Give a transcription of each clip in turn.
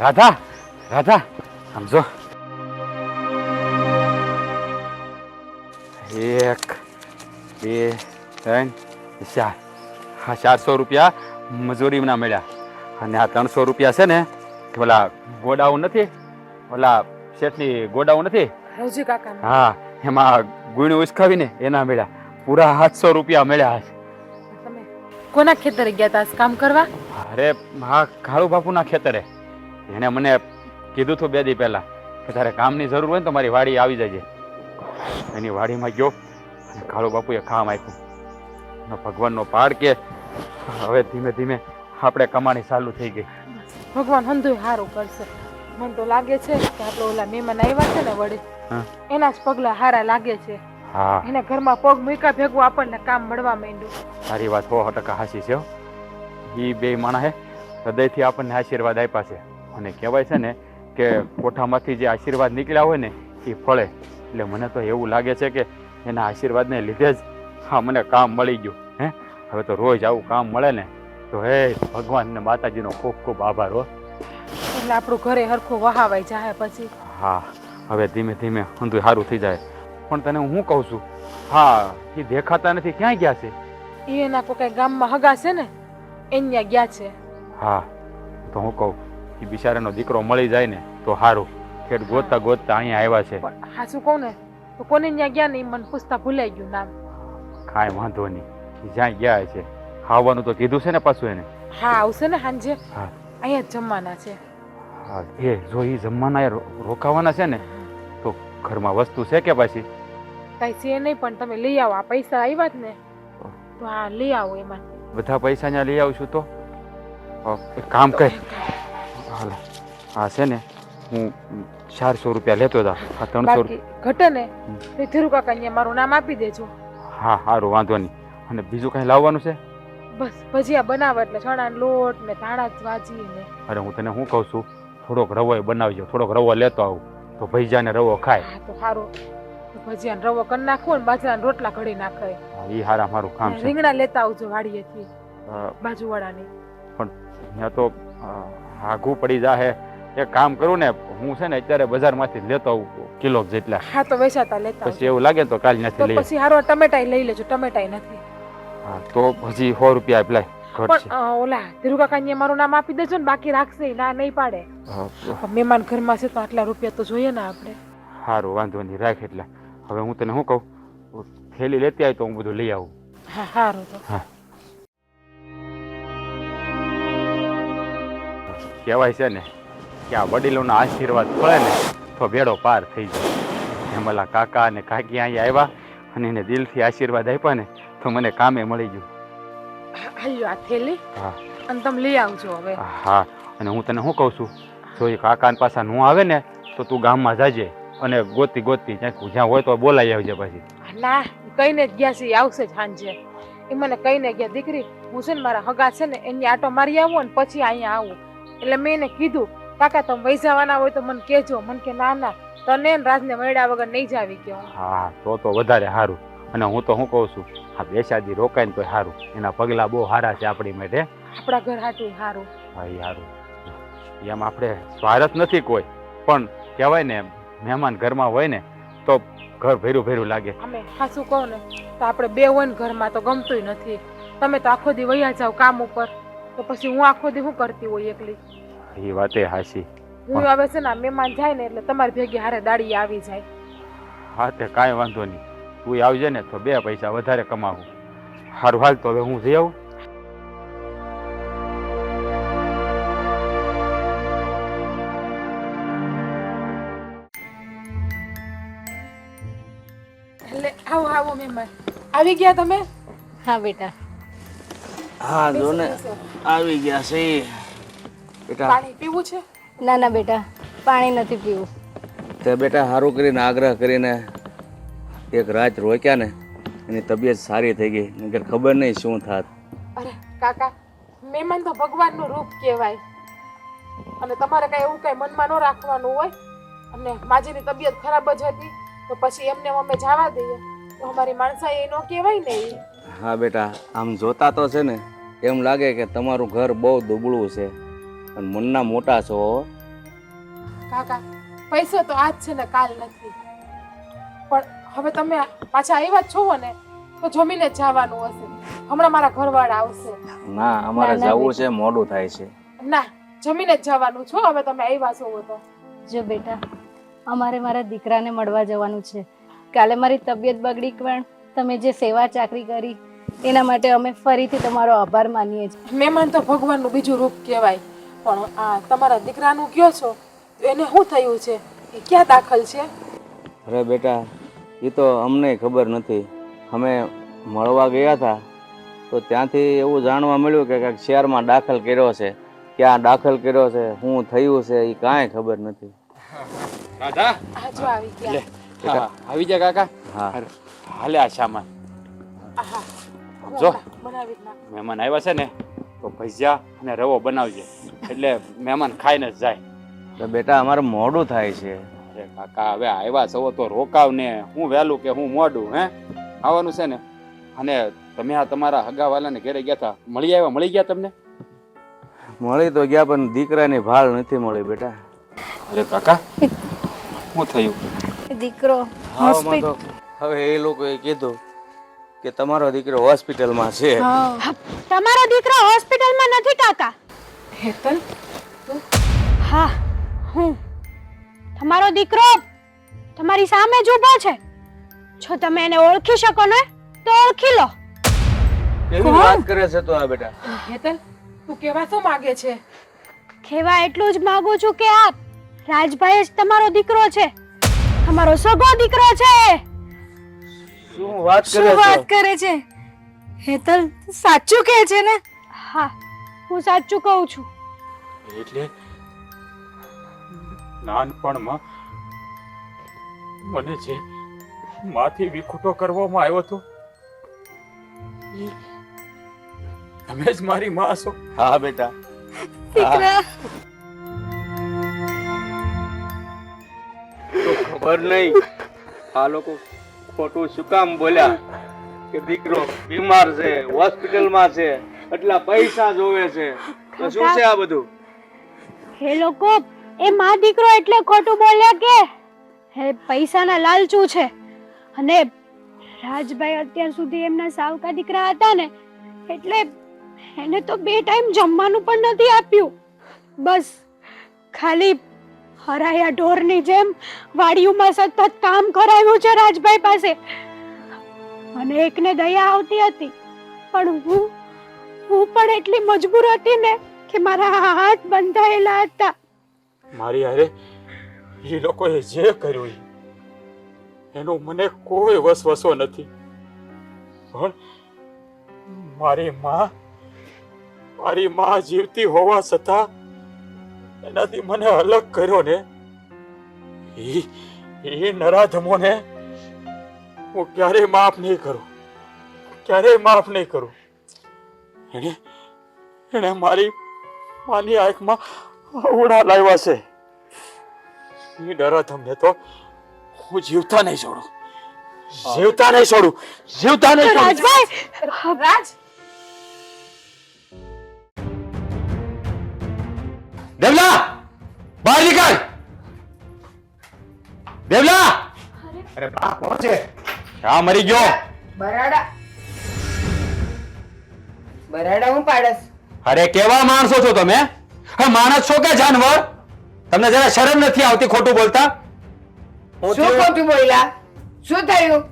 રાધા રાધા સમજો એક બે ત્રણ ચાર હા ચારસો રૂપિયા મજૂરીના મળ્યા. અને આ ત્રણસો રૂપિયા છે ને ઓલા ગોડાઉન નથી ઓલા શેઠની ગોડાઉન નથી? રવજી કાકા હા એમાં ગુણ ઉસકાવીને એના મળ્યા. પૂરા સાતસો રૂપિયા મળ્યા. કોના ખેતરે ગયા હતા કામ કરવા? અરે હા કાળુ બાપુના ખેતરે. એણે મને કીધું હતું બે દી પહેલા કે તારે કામની જરૂર હોય ને તો મારી વાડી આવી જજે. એની વાડીમાં ગયો અને કાળુ બાપુએ કામ આપ્યું એનો ભગવાનનો પાડ કે હવે ધીમે ધીમે આપણે કમાણી ચાલુ થઈ ગઈ. ભગવાન હંધુય સારું કરશે. મને તો લાગે છે કે આપણે ઓલા મહેમાન આવ્યા છે ને વડે એના જ પગલા હારા લાગે છે. હા. એને ઘરમાં પગ મૂક્યા ભેગું આપણને કામ મળવા માંડ્યું. તારી વાત સો ટકા હાસી છે એ બે માણસે હૃદયથી આપણને આશીર્વાદ આપ્યા છે. અને કહેવાય છે ને કે કોઠામાંથી જે આશીર્વાદ નીકળ્યા હોય ને એ ફળે. એટલે મને તો એવું લાગે છે કે એના આશીર્વાદને લીધે જ હા મને કામ મળી ગયું હે? હવે તો રોજ આવું કામ મળે ને તો હે ભગવાન ને માતાજીનો ખૂબ ખૂબ આભાર હો. એટલે આપણું ઘરે હરખું વહાવાઈ જાય પછી. હા હવે ધીમે ધીમે ઊંધું સારું થઈ જાય. પણ તને હું કહું છું હા એ દેખાતા નથી ક્યાં ગયા છે? એ એના કોઈ કઈ ગામમાં હગા છે ને એન્યા ગયા છે. હા તો હું કહું એ બિચારાનો દીકરો મળી જાય ને તો સારું ખેડ ગોતતા ગોતતા અહીંયા આવ્યા છે. પણ હાચું કહું ને તો કોને ત્યાં ગયા ને ઈ મને પૂછતા ભૂલાઈ ગયું નામ. કાંઈ વાંધો નહીં. જ્યાં ગયા છે. ખાવાનું તો કીધું છે ને પાછું એને? હા આવશે ને સાંજે. હા. અહીંયા જમવાના છે. હા એ જો એ જમવાના રોકાવાના છે ને તો ઘરમાં વસ્તુ છે કે પાછી? કઈ છે નહીં પણ તમે લઈ આવો. આ પૈસા આવ્યા જ ને. તો હા લઈ આવો એમાં. બધા પૈસા ત્યાં લઈ આવશું તો? એક કામ કર. હાલો. હા છે ને હું ચારસો રૂપિયા લેતો હતા આ ત્રણસો બાકી ઘટે ને તો ધીરુ કાકા અહીંયા મારું નામ આપી દેજો. હા સારું વાંધો નહીં. અને બીજું કાંઈ લાવવાનું છે? બસ ભજીયા બનાવે એટલે ચણાનો લોટ ને ધાણા જ ને. અરે હું તને શું કહું છું? થોડોક રવો બનાવજો. થોડોક રવો લેતો આવું. તો ભૈજાને રવો ખાય. હા તો સારું તો ભજીયાનો રવો કરી નાખો ને બાજરાના રોટલા ઘડી નાખે. એ હારા મારું કામ છે. રીંગણા લેતા આવજો વાડીએથી અ, બાજુવાળાની. ત્યાં તો અ, આઘું પડી જાહે. એક કામ કરું ને હું છે ને અત્યારે બજારમાંથી લેતો આવું કિલો જેટલા. હા તો વેચાતા લેતા પછી એવું લાગે તો કાલ નથી લઈ. પછી હારો ટમેટાઈ લઈ લેજો ટમેટાઈ નથી. હા તો પછી સો રૂપિયા આપલાય પણ ઓલા ધીરુ કાકા મારું નામ આપી દેજો ને બાકી રાખશે ના નહીં પાડે. મહેમાન ઘરમાં છે તો આટલા રૂપિયા તો જોઈએ ને આપણે. સારું વાંધો નહીં રાખ એટલે. હવે હું તને શું કહું? થેલી લેતી આવી તો હું બધું લઈ આવું. હા સારું તો. કહેવાય છે ને કે આ વડીલોના આશીર્વાદ પડે ને તો બેડો પાર થઈ જાય. હેમલા કાકા અને કાકી અહીંયા આવ્યા અને એને દિલથી આશીર્વાદ આપ્યા ને તો મને કામે મળી ગયું. આયો આ થેલી? હા. અને તમે લઈ આવજો હવે. હા અને હું તને શું કહું છું? જો એ કાકાને પાછા નું આવે ને તો તું ગામમાં જાજે અને ગોતી ગોતી જ્યાં જ્યાં હોય તો બોલાવી આવજે પછી. ના કઈને જ ગયા છે આવશે જ સાંજે. એ મને કઈને ગયા દીકરી હું છે ને મારા હગા છે ને એની આટો મારી આવું અને પછી અહીંયા આવું. એટલે મેં એને કીધું કાકા તમે વહી જવાના હોય તો મને કહેજો. મને કે ના ના તને ને રાજને મળ્યા વગર નહીં જાવી કે હું તો તો વધારે સારું. અને હું તો શું કહું છું આ બેસાદી રોકાય ને તો સારું. એના પગલાં બહુ સારા છે આપણી માટે. આપણા ઘર હાટું સારું. હા એ સારું. એમ આપણે સ્વાર્થ નથી કોઈ. પણ કહેવાય ને મહેમાન ઘરમાં હોય ને તો ઘર ભેરું ભેરું લાગે. અમે ખાસું કહું ને તો આપણે બે હોય ને ઘરમાં તો ગમતુંય નથી. તમે તો આખો દી વૈયા જાવ કામ ઉપર તો પછી હું આખો દી શું કરતી હોય એકલી? એ વાતે હાસી હું હવે છે ને મહેમાન જાય ને એટલે તમારી ભેગી હારે દાડી આવી જાય. હા તે કાંઈ વાંધો નહીં. તું આવજે ને તો બે પૈસા વધારે કમાવું. સારું હાલ તો હવે હું જઈ આવું. એટલે આવો આવો મહેમાન. આવી ગયા તમે? હા બેટા. હા જો ને. આવી ગયા છે. બેટા? પાણી પીવું છે? ના ના બેટા. પાણી નથી પીવું. તે બેટા સારું કરીને આગ્રહ કરીને એક રાત રોક્યા ને એની તબિયત સારી થઈ ગઈ. નકર ખબર નહીં શું થાત. અરે કાકા મહેમાન તો ભગવાનનું રૂપ કહેવાય. અને તમારે કઈ એવું કઈ મનમાં ન રાખવાનું હોય. અને માજીની તબિયત ખરાબ જ હતી તો પછી એમને અમે જવા દઈએ. તો અમારી માણસા એ ન કહેવાય ને હા બેટા આમ જોતા તો છે ને એમ લાગે કે તમારું ઘર બહુ દુબળું છે. અને મનના મોટા છો. કાકા પૈસો તો આજ છે ને કાલ નથી. પણ હવે તમે પાછા આવ્યા છો ને તો જમીને જ જવાનું હશે. હમણાં મારા ઘરવાળા આવશે. ના અમારે જવું છે મોડું થાય છે. ના જમીને જ જવાનું છો હવે તમે આવ્યા છો તો. જો બેટા અમારે મારા દીકરાને મળવા જવાનું છે. કાલે મારી તબિયત બગડી પણ તમે જે સેવા ચાકરી કરી એના માટે અમે ફરીથી તમારો આભાર માનીએ છીએ. મહેમાન તો ભગવાનનું બીજું રૂપ કહેવાય. પણ આ તમારા દીકરાનું કયો છો તો એને શું થયું છે? એ ક્યાં દાખલ છે? અરે બેટા એ તો અમને ખબર નથી. અમે મળવા ગયા હતા તો ત્યાંથી એવું જાણવા મળ્યું કે કાંઈક શહેરમાં દાખલ કર્યો છે. ક્યાં દાખલ કર્યો છે શું થયું છે એ કાંઈ ખબર નથી. રાધા? જો આવી ગયા. લે હા, આવી જા કાકા? હા. હાલે આ શામાં જો. બનાવી મહેમાન આવ્યા છે ને તો ભજીયા અને રવો બનાવજે. એટલે મહેમાન ખાઈને જ જાય. તો બેટા અમારે મોડું થાય છે. અરે કાકા હવે આવ્યા છો તો રોકાવ ને હું વહેલું કે હું મોડું હે? આવવાનું છે ને? અને તમે આ તમારા હગાવાલાને ઘરે ગયા હતા મળી આવ્યા? મળી ગયા તમને? મળી તો ગયા પણ દીકરાની ભાળ નથી મળી બેટા. અરે કાકા શું થયું? દીકરો હવે એ લોકોએ કીધું કે તમારો દીકરો હોસ્પિટલમાં છે. હા. તમારો દીકરો હોસ્પિટલમાં નથી કાકા. હેતલ? હા હું. તમારો દીકરો તમારી સામે જ ઊભો છે. જો તમે એને ઓળખી શકો ને તો ઓળખી લો. કેવી વાત કરે છે તો આ બેટા? હેતલ તું કેવા શું માગે છે? કેવા એટલું જ માંગુ છું કે આપ રાજભાઈ જ તમારો દીકરો છે. તમારો સગો દીકરો છે. શું વાત શું કરે વાત કરે છે? હેતલ સાચું કહે છે ને? હા. હું સાચું કહું છું. એટલે નાનપણમાં મને જે માથી વિખૂટો કરવામાં આવ્યો હતો તમે જ મારી માં છો હા બેટા. ખબર નહીં આ લોકો ખોટું શું કામ બોલ્યા કે દીકરો બીમાર છે હોસ્પિટલમાં છે. એટલા પૈસા જોવે છે. તો શું છે આ બધું? હે લોકો, એ મા દીકરો એટલે ખોટું બોલ્યા કે? હે, પૈસાના લાલચુ છે. અને રાજભાઈ અત્યાર સુધી એમના સાવકા દીકરા હતા ને, એટલે એને તો બે ટાઈમ જમવાનું પણ નથી આપ્યું. બસ, ખાલી હરાયા ઢોરની જેમ વાડીઓમાં સતત કામ કરાવ્યું છે રાજભાઈ પાસે. અને એકને દયા આવતી હતી, પણ હું હું પણ એટલી મજબૂર હતી ને કે મારા હાથ બંધાયેલા હતા. મારી અરે એ લોકોએ જે કર્યું એનો મને કોઈ વસવસો નથી. પણ મારી માં મારી માં જીવતી હોવા છતાં એનાથી મને અલગ કર્યો ને એ નરાધમોને હું ક્યારેય માફ નહીં કરું, ક્યારેય માફ નહીં કરું. એને એણે મારી માની આંખમાં ઉડા લાવ્યા છે. એ ડર તમને તો હું જીવતા નહીં છોડું. જીવતા નહીં છોડું. જીવતા નહીં છોડું. રાજભાઈ! રાજ! દેવલા! બહાર નીકળ! દેવલા! અરે બા કોણ છે? આ મરી ગયો. બરાડા. બરાડા હું પાડસ. અરે કેવા માણસો છો તમે? હા માણસ છો કે જાનવર? તમને જરા શરમ નથી આવતી ખોટું બોલતા? હું શું? ખોટું બોલ્યા? શું થયું?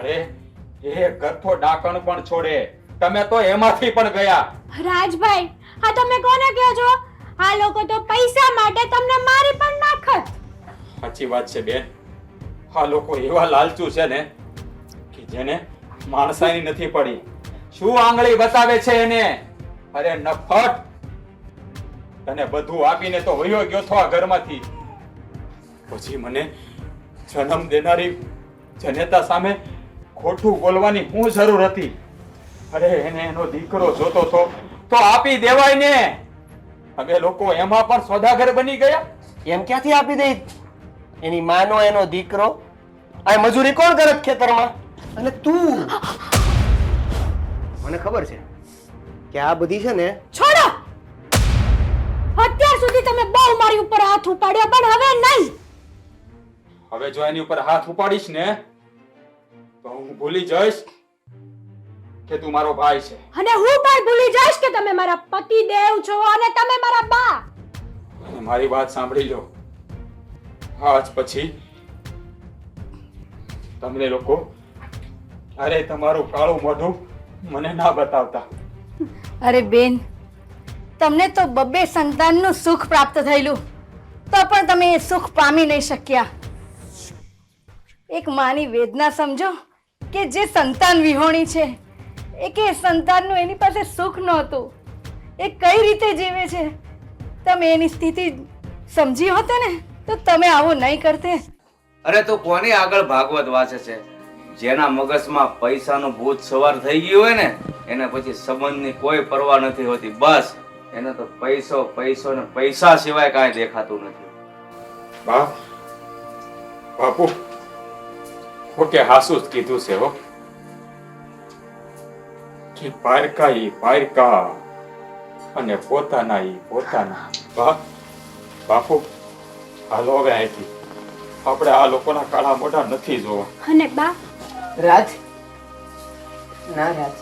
અરે એ ગથ્થો ડાકણ પણ છોડે. તમે તો એમાંથી પણ ગયા. રાજભાઈ આ તમે કોને કહો છો આ લોકો તો પૈસા માટે તમને મારી પણ નાખત. સાચી વાત છે બેન. આ લોકો એવા લાલચુ છે ને કે જેને માણસાની નથી પડી. શું આંગળી બતાવે છે એને? અરે નફટ તને બધું આપીને તો વયો ગયો છો આ ઘરમાંથી. પછી મને જન્મ દેનારી જનેતા સામે ખોટું બોલવાની હું જરૂર હતી. અરે એને એનો દીકરો જોતો તો તો આપી દેવાય ને. અમે લોકો એમાં પણ સોદાગર બની ગયા. એમ ક્યાંથી આપી દઈ? એની માનો એનો દીકરો. આ મજૂરી કોણ કરે ખેતરમાં? અને તું? મને ખબર છે કે આ બધી છે ને છોડો! તમે બહુ મારી ઉપર હાથ ઉપાડ્યો પણ હવે નહીં. હવે જો એની ઉપર હાથ ઉપાડીશ ને તો હું ભૂલી જઈશ કે તું મારો ભાઈ છે. અને હું પણ ભૂલી જઈશ કે તમે મારા પતિ દેવ છો અને તમે મારા બા. અને મારી વાત સાંભળી લો. આજ પછી તમને લોકો અરે તમારું કાળું મોઢું મને ના બતાવતા. અરે બેન તમને તો બબ્બે સંતાનનું સુખ પ્રાપ્ત થયેલું. તો પણ તમે એ સુખ પામી નહીં શક્યા. એક માની વેદના સમજો કે જે સંતાન વિહોણી છે એ કે સંતાનનું એની પાસે સુખ નહોતું. એ કઈ રીતે જીવે છે? તમે એની સ્થિતિ સમજી હોતે ને તો તમે આવું નહીં કરતે. અરે તું કોની આગળ ભાગવત વાંચે છે? જેના મગજમાં પૈસાનું ભૂત સવાર થઈ ગયું હોય ને એને પછી સંબંધની કોઈ પરવા નથી હોતી. બસ એને તો પૈસો પૈસો ને પૈસા સિવાય કાંઈ દેખાતું નથી. બા બાપુ ઓકે હાસુ જ કીધું છે હો. કે પારકા ઈ પારકા અને પોતાના ઈ પોતાના. બા બાપુ હાલો હવે અહીંથી. આપણે આ લોકોના કાળા મોઢા નથી જોવા. અને બા રાજ? ના, રાજ.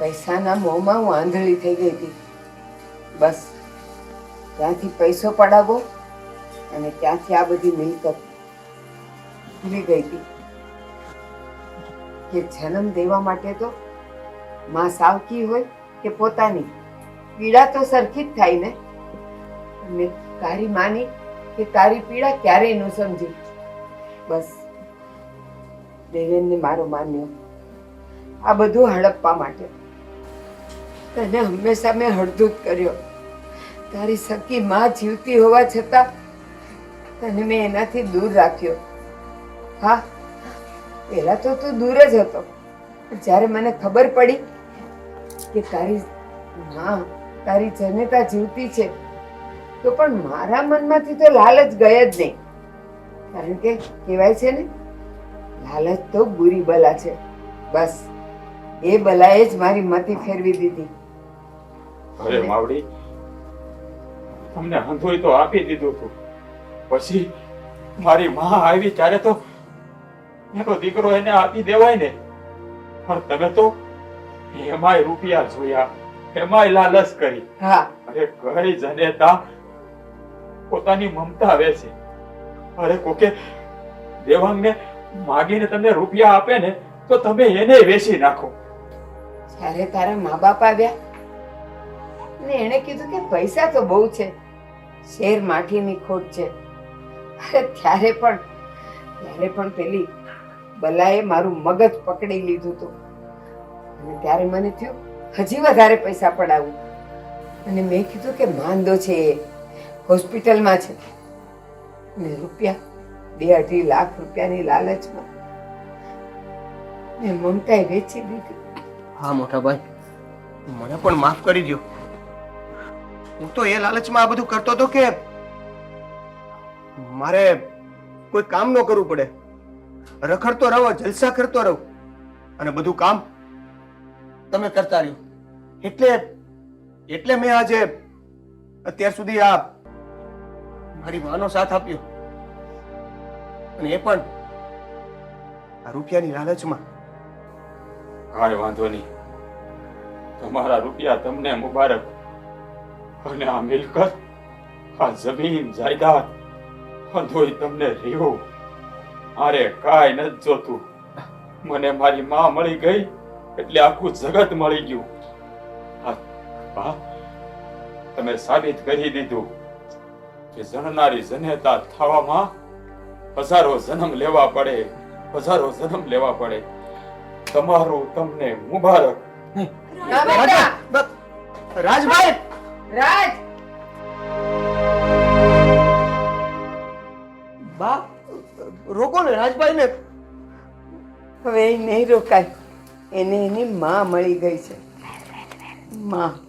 પૈસાના મોંમાં હું આંધળી થઈ ગઈ હતી. બસ, ત્યાંથી પૈસો પડાવો અને ત્યાંથી આ બધી મિલકત ભૂલી ગઈ હતી. કે જન્મ દેવા માટે તો માં સાવકી હોય કે પોતાની. પીડા તો સરખી જ થાય ને. અને તારી માની કે તારી પીડા ક્યારેય ન સમજી. બસ દેવેનને મારો માન્યો. આ બધું હડપ્પા માટે. તને હંમેશા મેં હળદૂત કર્યો. તારી સખી માં જીવતી હોવા છતાં તને મેં એનાથી દૂર રાખ્યો. હા, પહેલા તો તું દૂર જ હતો. જ્યારે મને ખબર પડી કે તારી માં તારી જનેતા જીવતી છે, તો પણ મારા મનમાંથી તો લાલચ ગઈ જ નહીં. કારણ કે કહેવાય છે ને લાલચ તો બુરી બલા છે. બસ એ બલાએ જ મારી મતિ ફેરવી દીધી. અરે માવડી તમને હંધોઈ તો આપી દીધું હતું. પછી મારી માં આવી ત્યારે તો એનો દીકરો એને આપી દેવાય ને. પણ તમે તો એમાંય રૂપિયા જોયા એમાંય લાલચ કરી. હા. અરે કઈ જનેતા પોતાની મમતા વેચે. અરે કોકે દેવાંગને માગીને તમને રૂપિયા આપે ને, તો તમે એને વેચી નાખો. જ્યારે તારા મા બાપ આવ્યા ને એણે કીધું કે પૈસા તો બહુ છે, શેર માઠીની ખોટ છે. અરે ત્યારે પણ ત્યારે પણ પેલી બલાએ મારું મગજ પકડી લીધું હતું. અને ત્યારે મને થયું, હજી વધારે પૈસા પડાવું. અને મેં કીધું કે માંદો છે હોસ્પિટલમાં છે. ને રૂપિયા બે અઢી લાખ રૂપિયાની લાલચમાં. મેં મમતાએ વેચી દીધી. હા મોટા ભાઈ મને પણ માફ કરી દો હું તો એ લાલચમાં આ બધું કરતો હતો કે મારે કોઈ કામ ન કરવું પડે. રખડતો રહો, જલસા કરતો રહો. અને બધું કામ તમે કરતા રહ્યો. એટલે એટલે મેં આજે અત્યાર સુધી આ મારી માનો સાથ આપ્યો. અને એ પણ આ રૂપિયાની લાલચમાં. કાંઈ વાંધો નહીં. તમારા રૂપિયા તમને મુબારક. અને આ મિલકત, આ જમીન, જાયદાદ અંધોય તમને રહ્યો. અરે કાંઈ નથી જોતું. મને મારી માં મળી ગઈ, એટલે આખું જગત મળી ગયું. બા, તમે સાબિત કરી દીધું કે જણનારી જનેતા થવામાં હજારો જન્મ લેવા પડે હજારો જન્મ લેવા પડે. તમારું તમને મુબારક. રાજભાઈ! રાજ! બા રોકો ને રાજભાઈ ને હવે એ નહીં રોકાય. એને એની માં મળી ગઈ છે. માં.